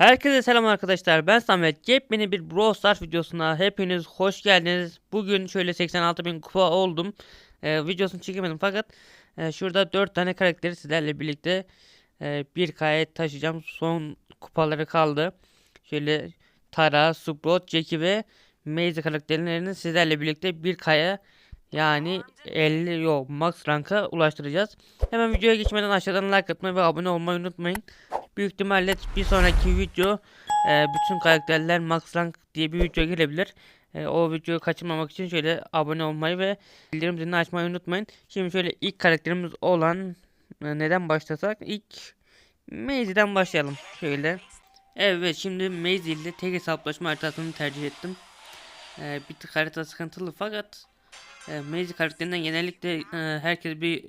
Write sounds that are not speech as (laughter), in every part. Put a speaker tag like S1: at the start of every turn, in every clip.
S1: Herkese selam arkadaşlar. Ben Samet. Yepyeni bir Brawl Stars videosuna hepiniz hoş geldiniz. Bugün şöyle 86.000 kupa oldum. Ee, videosunu çekemedim fakat e, şurada 4 tane karakteri sizlerle birlikte e, bir kaya taşıyacağım. Son kupaları kaldı. Şöyle Tara, Sprout, Jackie ve Maze karakterlerini sizlerle birlikte bir kaya yani 50 yok max ranka ulaştıracağız. Hemen videoya geçmeden aşağıdan like atmayı ve abone olmayı unutmayın. Büyük ihtimalle bir sonraki video e, bütün karakterler max rank diye bir video gelebilir. E, o videoyu kaçırmamak için şöyle abone olmayı ve bildirim zilini açmayı unutmayın. Şimdi şöyle ilk karakterimiz olan e, neden başlasak ilk Maze'den başlayalım. Şöyle. Evet şimdi Maze ile tek hesaplaşma haritasını tercih ettim. E, bir tık harita sıkıntılı fakat e, Maze karakterinden genellikle e, herkes bir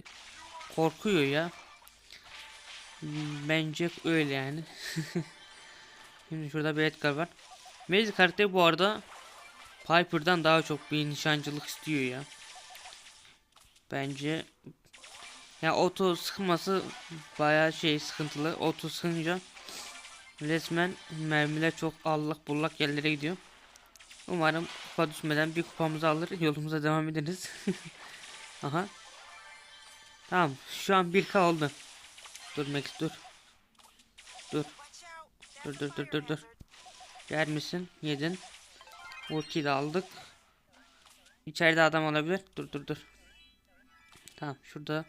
S1: korkuyor ya. Hmm, Bence öyle yani. (laughs) Şimdi şurada bir Edgar var. Maze karakteri bu arada Piper'dan daha çok bir nişancılık istiyor ya. Bence ya oto sıkması bayağı şey sıkıntılı. Oto sıkınca resmen mermiler çok allak bullak yerlere gidiyor. Umarım kupa düşmeden bir kupamızı alır yolumuza devam ederiz. (laughs) Aha. Tamam şu an 1k oldu. Dur Max dur. Dur. Dur dur dur dur dur. Yer misin? Yedin. Ultiyi de aldık. İçeride adam olabilir. Dur dur dur. Tamam şurada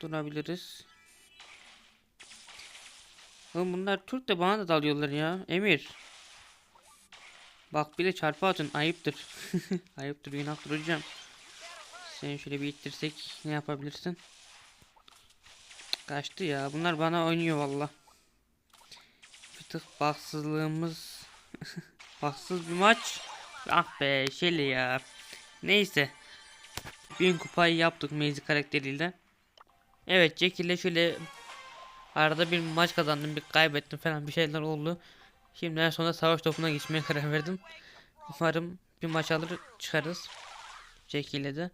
S1: durabiliriz. Oğlum bunlar Türk de bana da dalıyorlar ya. Emir. Bak bir de çarpı atın ayıptır. (laughs) ayıptır günahtır hocam. Seni şöyle bir ittirsek ne yapabilirsin? Kaçtı ya. Bunlar bana oynuyor valla. Bir tık baksızlığımız (laughs) baksız bir maç. Ah be Shelly ya. Neyse. Bin kupayı yaptık Maze karakteriyle. Evet Jack ile şöyle arada bir maç kazandım bir kaybettim falan bir şeyler oldu. Şimdi en sonunda savaş topuna geçmeye karar verdim. Umarım bir maç alır çıkarız. Jack ile de.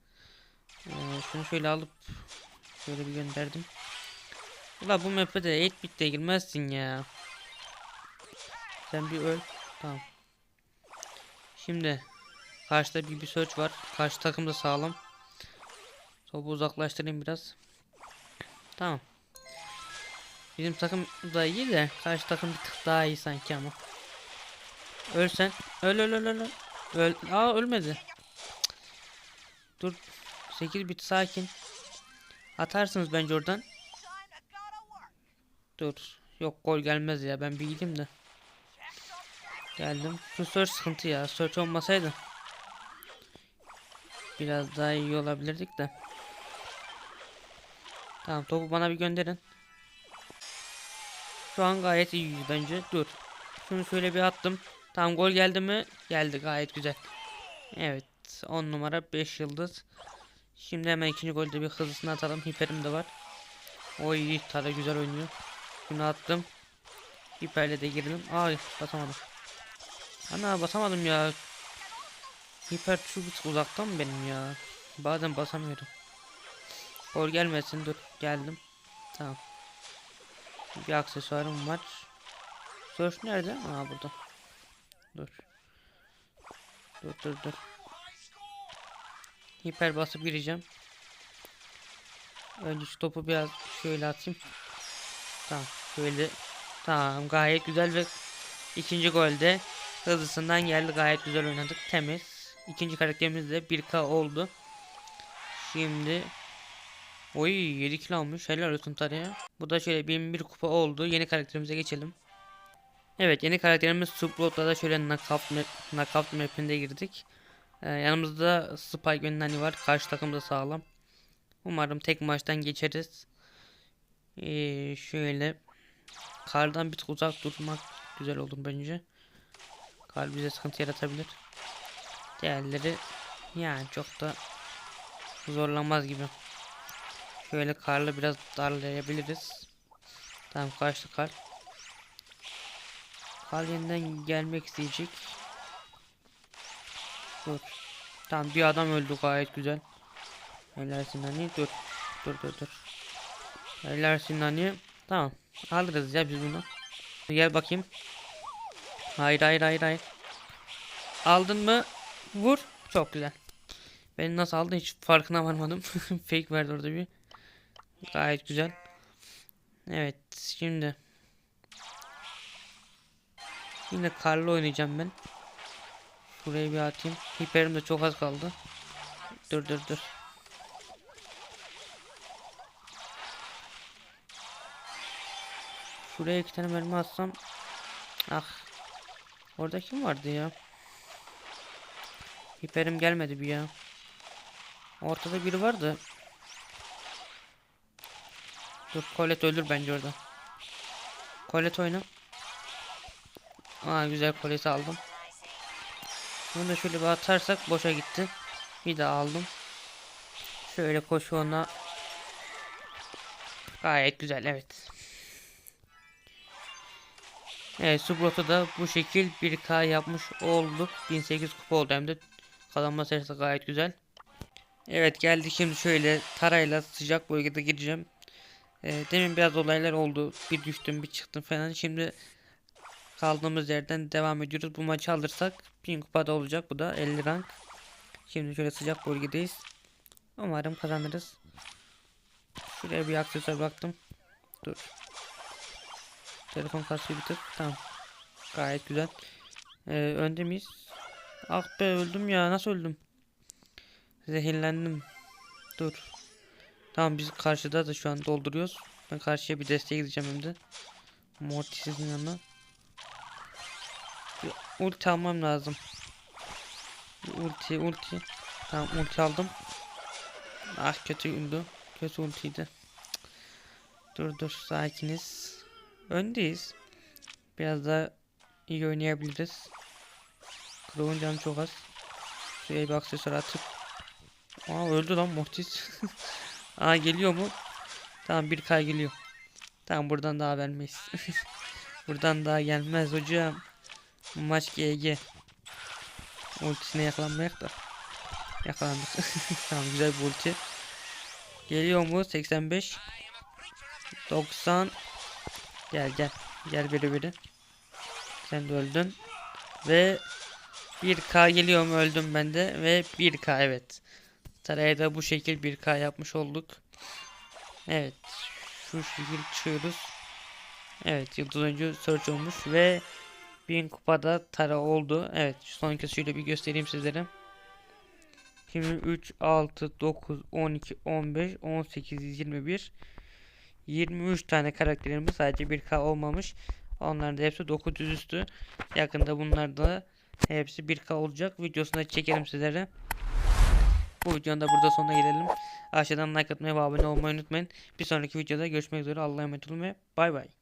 S1: Ee, şunu şöyle alıp şöyle bir gönderdim. Ula bu map'e de 8 bitle girmezsin ya. Sen bir öl. Tamam. Şimdi karşıda bir bir search var. Karşı takım da sağlam. Topu uzaklaştırayım biraz. Tamam. Bizim takım da iyi de karşı takım bir tık daha iyi sanki ama. Ölsen. Öl öl öl öl. Öl. Aa ölmedi. Dur. 8 bit sakin. Atarsınız bence oradan. Dur. Yok gol gelmez ya. Ben bir gideyim de. Geldim. Şu search sıkıntı ya. Search olmasaydı. Biraz daha iyi olabilirdik de. Tamam topu bana bir gönderin. Şu an gayet iyi bence. Dur. Şunu şöyle bir attım. Tamam gol geldi mi? Geldi gayet güzel. Evet. 10 numara 5 yıldız. Şimdi hemen ikinci golde bir hızlısını atalım. Hiperim de var. Oy Tara güzel oynuyor. Şunu attım. Hiperle de girdim. Ay basamadım. Ana basamadım ya. Hiper tık uzaktan mı benim ya? Bazen basamıyorum. Gol gelmesin dur geldim. Tamam. Bir aksesuarım var. Surf nerede? Aa burada. Dur. Dur dur dur. Hiper basıp gireceğim. Önce şu topu biraz şöyle atayım. Tamam şöyle. Tamam gayet güzel ve ikinci golde hızlısından geldi gayet güzel oynadık temiz. İkinci karakterimiz de 1k oldu. Şimdi Oy 7 kilo almış helal olsun Tarık'a. Bu da şöyle 1001 kupa oldu. Yeni karakterimize geçelim. Evet yeni karakterimiz Sprout'la da şöyle knockout, map, knockout map'inde girdik. Ee, yanımızda Spike ve var. Karşı takım da sağlam. Umarım tek maçtan geçeriz. Ee, şöyle kardan bir tık uzak durmak güzel olur bence. Kar bize sıkıntı yaratabilir. Diğerleri yani çok da zorlamaz gibi. Şöyle karla biraz darlayabiliriz. Tamam kaçtı kar. Kar yeniden gelmek isteyecek. Dur. Tamam bir adam öldü gayet güzel. Helalsin hani dur. Dur dur dur. Helalsin hani. Tamam. Alırız ya biz bunu. Gel bakayım. Hayır hayır hayır hayır. Aldın mı? Vur. Çok güzel. Beni nasıl aldın hiç farkına varmadım. (laughs) Fake verdi orada bir. Gayet güzel. Evet şimdi. Yine karlı oynayacağım ben. Şuraya bir atayım. Hiperim de çok az kaldı. Dur dur dur. Şuraya iki tane mermi atsam. Ah. Orada kim vardı ya? Hiperim gelmedi bir ya. Ortada biri vardı. Dur Colette ölür bence orada. Colette oyna. Aa güzel Colette aldım. Bunu da şöyle bir atarsak boşa gitti. Bir daha aldım. Şöyle koşu ona. Gayet güzel evet. Evet Subrot'u da bu şekil 1K yapmış olduk. 1008 kupa oldu hem de kazanma serisi gayet güzel. Evet geldik şimdi şöyle tarayla sıcak bölgede gireceğim. Ee, demin biraz olaylar oldu. Bir düştüm bir çıktım falan. Şimdi kaldığımız yerden devam ediyoruz. Bu maçı alırsak 1000 kupada olacak. Bu da 50 rank. Şimdi şöyle sıcak bölgedeyiz. Umarım kazanırız. Şuraya bir aksesuar baktım. Dur. Telefon kasıyor bir tık. Tamam. Gayet güzel. Ee, önde miyiz? Ah be öldüm ya. Nasıl öldüm? Zehirlendim. Dur. Tamam biz karşıda da şu an dolduruyoruz. Ben karşıya bir desteğe gideceğim hem de. Mortis'in yanına. Bir ulti almam lazım. Bir ulti ulti. Tamam ulti aldım. Ah kötü ünlü. Kötü ultiydi. Dur dur sakiniz. Öndeyiz. Biraz daha iyi oynayabiliriz. Crow'un canı çok az. Şuraya bir aksesuar atıp. Aa öldü lan Mortis. (laughs) Aa geliyor mu? Tamam bir k geliyor. Tamam buradan daha vermeyiz. (laughs) buradan daha gelmez hocam. Maç GG. Ultisine yakalanmayak da. Yakalandık. (laughs) tamam güzel bir ulti. Geliyor mu? 85. 90. Gel gel. Gel biri biri. Sen de öldün. Ve 1K geliyor mu öldüm ben de ve 1K evet. Saraya da bu şekil 1K yapmış olduk. Evet. Şu şekil çıkıyoruz. Evet yıldız oyuncu search olmuş ve 1000 kupada tara oldu. Evet son kez şöyle bir göstereyim sizlere. Şimdi 3, 6, 9, 12, 15, 18, 21 23 tane karakterimiz sadece 1K olmamış. Onların da hepsi 900 üstü. Yakında bunlar da hepsi 1K olacak. Videosunu da çekelim sizlere. Bu videonun da burada sonuna gelelim. Aşağıdan like atmayı ve abone olmayı unutmayın. Bir sonraki videoda görüşmek üzere. Allah'a emanet olun ve bay bay.